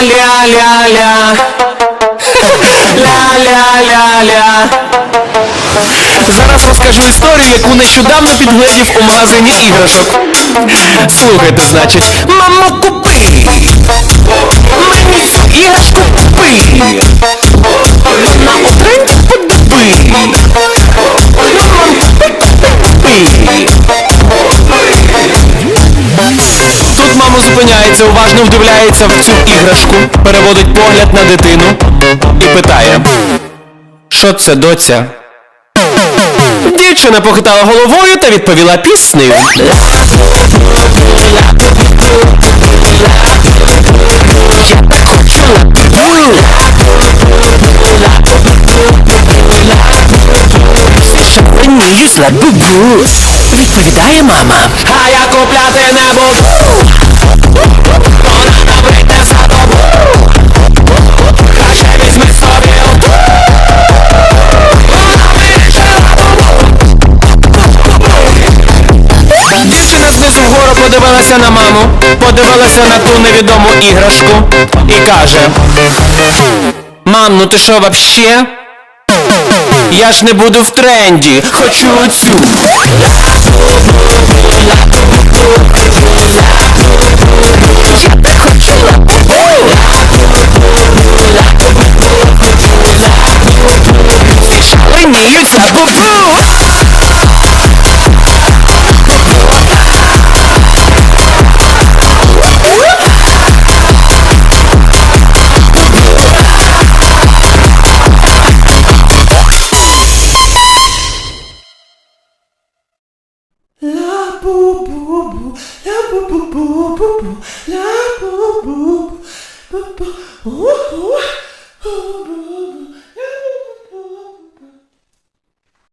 Ля-ля-ля-ля. Ля-ля-ля-ля. Зараз розкажу історію, яку нещодавно підгледів у магазині іграшок. Слухайте, значить, мамо, купи! Мені іграшку купи! Вона у подоби! Мамо, купи, купи, купи! Мама зупиняється, уважно вдивляється в цю іграшку, переводить погляд на дитину і питає. Що це, доця? Дівчина похитала головою та відповіла піснею. Відповідає мама. А я купляти не буду. Знизу подивилася на маму, подивилася на ту невідому іграшку і каже. Мам, ну ти що вообще? Я ж не буду в тренді, хочу оцю. Шаленіють за boo boo la boo boo boo boo la boo boo boo boo ooh ooh.